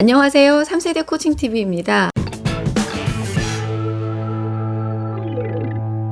안녕하세요. 3세대 코칭TV입니다.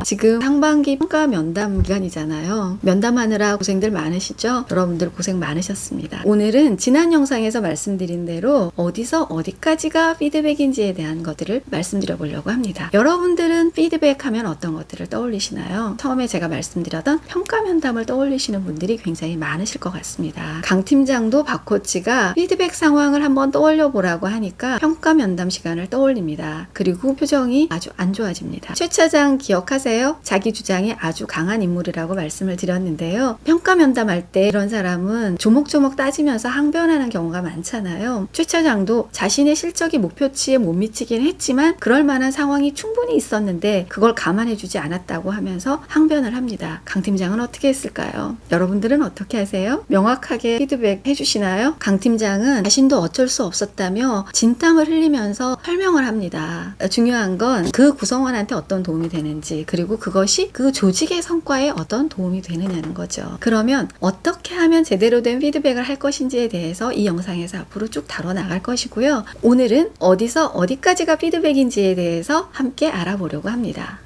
지금 상반기 평가 면담 기간이잖아요. 면담하느라 고생들 많으시죠? 여러분들 고생 많으셨습니다. 오늘은 지난 영상에서 말씀드린 대로 어디서 어디까지가 피드백인지에 대한 것들을 말씀드려 보려고 합니다. 여러분들은 피드백 하면 어떤 것들을 떠올리시나요? 처음에 제가 말씀드렸던 평가 면담을 떠올리시는 분들이 굉장히 많으실 것 같습니다. 강 팀장도 박 코치가 피드백 상황을 한번 떠올려 보라고 하니까 평가 면담 시간을 떠올립니다. 그리고 표정이 아주 안 좋아집니다. 최 차장 기억하세요? 자기 주장이 아주 강한 인물이라고 말씀을 드렸는데요. 평가 면담할 때 이런 사람은 조목조목 따지면서 항변하는 경우가 많잖아요. 최 차장도 자신의 실적이 목표치에 못 미치긴 했지만 그럴 만한 상황이 충분히 있었는데 그걸 감안해 주지 않았다고 하면서 항변을 합니다. 강 팀장은 어떻게 했을까요? 여러분들은 어떻게 하세요? 명확하게 피드백 해주시나요? 강 팀장은 자신도 어쩔 수 없었다며 진땀을 흘리면서 설명을 합니다. 중요한 건 그 구성원한테 어떤 도움이 되는지 그리고 그것이 그 조직의 성과에 어떤 도움이 되느냐는 거죠. 그러면 어떻게 하면 제대로 된 피드백을 할 것인지에 대해서 이 영상에서 앞으로 쭉 다뤄 나갈 것이고요. 오늘은 어디서 어디까지가 피드백인지에 대해서 함께 알아보려고 합니다.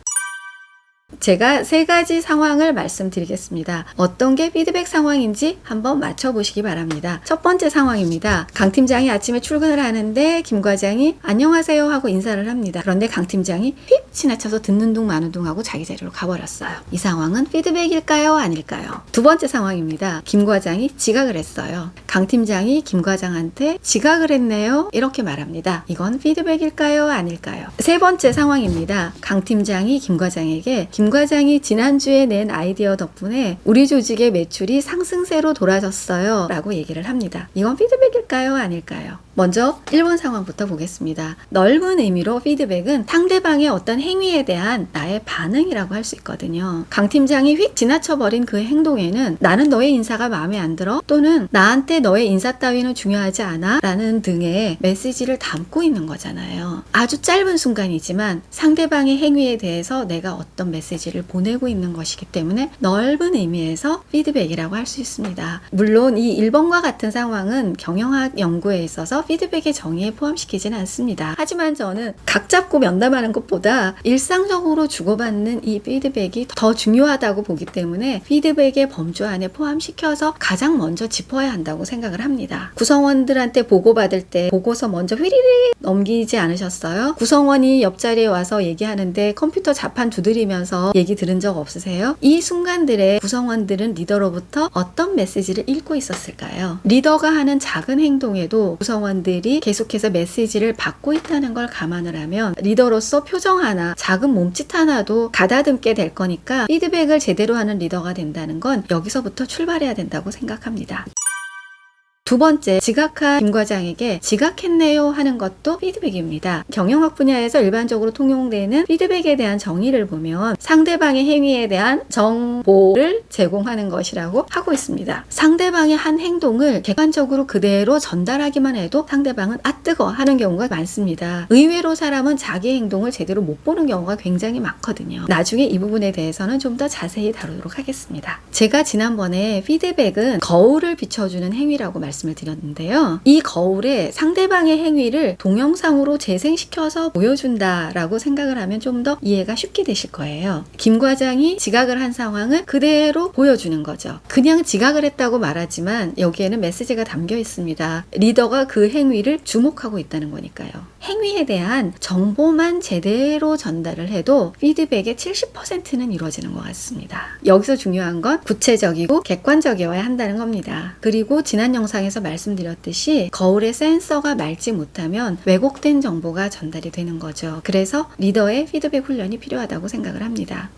제가 세 가지 상황을 말씀드리겠습니다. 어떤 게 피드백 상황인지 한번 맞춰보시기 바랍니다. 첫 번째 상황입니다. 강 팀장이 아침에 출근을 하는데 김 과장이 안녕하세요 하고 인사를 합니다. 그런데 강 팀장이 휙 지나쳐서 듣는 둥 마는 둥 하고 자기 자리로 가버렸어요. 이 상황은 피드백일까요? 아닐까요? 두 번째 상황입니다. 김 과장이 지각을 했어요. 강 팀장이 김 과장한테 지각을 했네요. 이렇게 말합니다. 이건 피드백일까요? 아닐까요? 세 번째 상황입니다. 강 팀장이 김 과장에게 김 과장이 지난주에 낸 아이디어 덕분에 우리 조직의 매출이 상승세로 돌아졌어요. 라고 얘기를 합니다. 이건 피드백일까요? 아닐까요? 먼저 1번 상황부터 보겠습니다. 넓은 의미로 피드백은 상대방의 어떤 행위에 대한 나의 반응이라고 할 수 있거든요. 강 팀장이 휙 지나쳐버린 그 행동에는 나는 너의 인사가 마음에 안 들어 또는 나한테 너의 인사 따위는 중요하지 않아 라는 등의 메시지를 담고 있는 거잖아요. 아주 짧은 순간이지만 상대방의 행위에 대해서 내가 어떤 메시지를 보내고 있는 것이기 때문에 넓은 의미에서 피드백이라고 할 수 있습니다. 물론 이 1번과 같은 상황은 경영학 연구에 있어서 피드백의 정의에 포함시키지는 않습니다. 하지만 저는 각 잡고 면담하는 것보다 일상적으로 주고받는 이 피드백이 더 중요하다고 보기 때문에 피드백의 범주 안에 포함시켜서 가장 먼저 짚어야 한다고 생각을 합니다. 구성원들한테 보고받을 때 보고서 먼저 휘리리 넘기지 않으셨어요? 구성원이 옆자리에 와서 얘기하는데 컴퓨터 자판 두드리면서 얘기 들은 적 없으세요? 이 순간들에 구성원들은 리더로부터 어떤 메시지를 읽고 있었을까요? 리더가 하는 작은 행동에도 구성원 들이 계속해서 메시지를 받고 있다는 걸 감안을 하면 리더로서 표정 하나, 작은 몸짓 하나도 가다듬게 될 거니까 피드백을 제대로 하는 리더가 된다는 건 여기서부터 출발해야 된다고 생각합니다. 두 번째, 지각한 김 과장에게 지각했네요 하는 것도 피드백입니다. 경영학 분야에서 일반적으로 통용되는 피드백에 대한 정의를 보면 상대방의 행위에 대한 정보를 제공하는 것이라고 하고 있습니다. 상대방의 한 행동을 객관적으로 그대로 전달하기만 해도 상대방은 아 뜨거 하는 경우가 많습니다. 의외로 사람은 자기 행동을 제대로 못 보는 경우가 굉장히 많거든요. 나중에 이 부분에 대해서는 좀 더 자세히 다루도록 하겠습니다. 제가 지난번에 피드백은 거울을 비춰주는 행위라고 말씀 말씀을 드렸는데요. 이 거울에 상대방의 행위를 동영상으로 재생시켜서 보여준다라고 생각을 하면 좀 더 이해가 쉽게 되실 거예요. 김 과장이 지각을 한 상황을 그대로 보여주는 거죠. 그냥 지각을 했다고 말하지만 여기에는 메시지가 담겨 있습니다. 리더가 그 행위를 주목하고 있다는 거니까요. 행위에 대한 정보만 제대로 전달을 해도 피드백의 70%는 이루어지는 것 같습니다. 여기서 중요한 건 구체적이고 객관적이어야 한다는 겁니다. 그리고 지난 영상에 서 말씀드렸듯이 거울의 센서가 맑지 못하면 왜곡된 정보가 전달이 되는 거죠. 그래서 리더의 피드백 훈련이 필요하다고 생각을 합니다.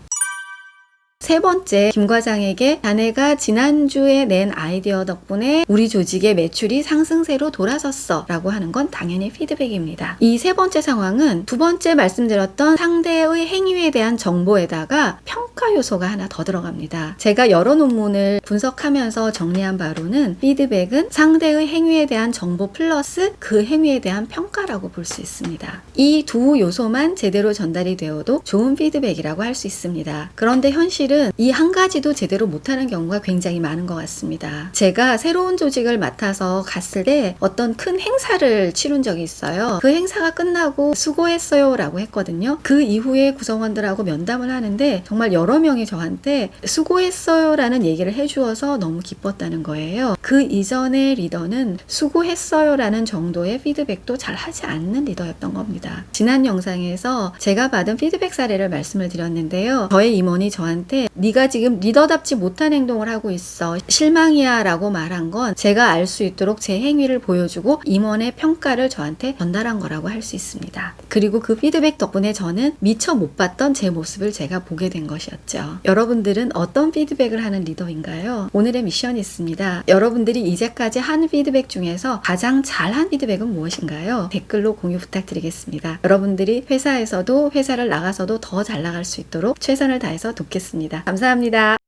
세 번째, 김 과장에게 자네가 지난주에 낸 아이디어 덕분에 우리 조직의 매출이 상승세로 돌아섰어 라고 하는 건 당연히 피드백입니다. 이 세 번째 상황은 두 번째 말씀드렸던 상대의 행위에 대한 정보에다가 평가 요소가 하나 더 들어갑니다. 제가 여러 논문을 분석하면서 정리한 바로는 피드백은 상대의 행위에 대한 정보 플러스 그 행위에 대한 평가라고 볼 수 있습니다. 이 두 요소만 제대로 전달이 되어도 좋은 피드백이라고 할 수 있습니다. 그런데 현실은 사람들은 이 한 가지도 제대로 못하는 경우가 굉장히 많은 것 같습니다. 제가 새로운 조직을 맡아서 갔을 때 어떤 큰 행사를 치룬 적이 있어요. 그 행사가 끝나고 수고했어요 라고 했거든요. 그 이후에 구성원들하고 면담을 하는데 정말 여러 명이 저한테 수고했어요 라는 얘기를 해주어서 너무 기뻤다는 거예요. 그 이전의 리더는 수고했어요 라는 정도의 피드백도 잘 하지 않는 리더였던 겁니다. 지난 영상에서 제가 받은 피드백 사례를 말씀을 드렸는데요. 저의 임원이 저한테 네가 지금 리더답지 못한 행동을 하고 있어 실망이야 라고 말한 건 제가 알 수 있도록 제 행위를 보여주고 임원의 평가를 저한테 전달한 거라고 할 수 있습니다. 그리고 그 피드백 덕분에 저는 미처 못 봤던 제 모습을 제가 보게 된 것이었죠. 여러분들은 어떤 피드백을 하는 리더인가요? 오늘의 미션이 있습니다. 여러분들이 이제까지 한 피드백 중에서 가장 잘한 피드백은 무엇인가요? 댓글로 공유 부탁드리겠습니다. 여러분들이 회사에서도 회사를 나가서도 더 잘 나갈 수 있도록 최선을 다해서 돕겠습니다. 감사합니다.